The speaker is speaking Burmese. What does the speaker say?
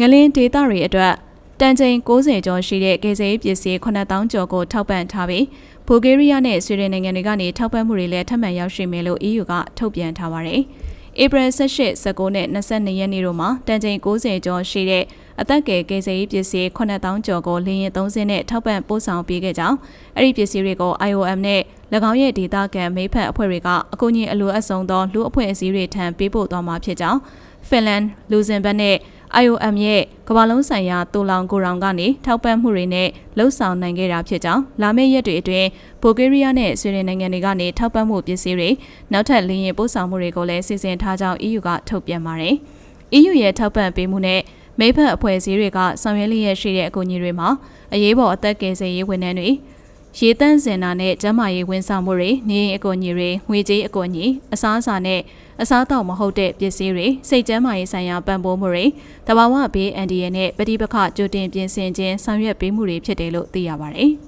ငလင်းဒေသတွေအတွက်တန်ချိန်60ကျော်ရှိတဲ့ကေဆေးပစ္စည်း9000ကျော်ကိုထောက်ပံ့ထားပြီးဘူဂေးရီးယားနဲ့ဆွီဒင်နိုင်ငံတွေကနေထောက်ပံ့မှုတွေလည်းထပ်မံရောက်ရှိမယ်လို့ EU ကထုတ်ပြန်ထားပါတယ်။ဧပြီ18 19နဲ့22ရက်နေ့တို့မှာတန်ချိန်90ကျော်ရှိတဲ့အသက်ငယ်ကေဆေးပစ္စည်း9000ကျော်ကိုလင်းရင်30နဲ့ထောက်ပံ့ပို့ဆောင်ပေးခဲ့ကြောင်းအဲ့ဒီပစ္စည်းတွေကို IOM နဲ့၎င်းရဲ့ဒေတာကန်မိဖက်အဖွဲ့တွေကအကူအညီအလိုအပ်ဆုံးသောလူအဖွဲ့အစည်းတွေထံပေးပို့သွားမှာဖြစ်ကြောင်းဖင်လန်၊လူဇင်ဘတ်နဲ့ IOM ရဲ့ကမ္ဘာလုံးဆိုင်ရာတူလောင်ကိုရောင်ကနေထောက်ပံ့မှုတွေနဲ့လှုပ်ဆောင်နိုင်ခဲ့တာဖြစ်ကြောင်းလာမယ့်ရက်တွေအတွင်းဘူဂေးရီးယားနဲ့ဆွေဒင်နိုင်ငံတွေကနေထောက်ပံ့မှုပစ္စည်းတွေနောက်ထပ်လင်းရင်ပို့ဆောင်မှုတွေကိုလည်းစီစဉ်ထားကြောင်း EU ကထုတ်ပြန်ပါတယ်။ EU ရဲ့ထောက်ပံ့ပေးမှုနဲ့မိဖက်အဖွဲ့အစည်းတွေကဆောင်ရွက်လျက်ရှိတဲ့အကူအညီတွေမှာအရေးပေါ်အသက်ကယ်ဆယ်ရေးဝန်ထမ်းတွေ ရေတန့်စင်တာနဲ့ကျန်းမာရေးဝန်ဆောင်မှုတွေနေအိမ်အကူအညီတွေငွေကြေးအကူအညီအစားအစာနဲ့အစားအသောက်မဟုတ်တဲ့ပစ္စည်းတွေစိတ်ကျန်းမာရေးဆိုင်ရာပံ့ပိုးမှုတွေတဘာဝဘေးအန်ဒီရနဲ့ပဋိပက္ခကြိုတင်ပြင်ဆင်ခြင်းဆောင်ရွက်ပေးမှုတွေဖြစ်တယ်လို့သိရပါတယ်။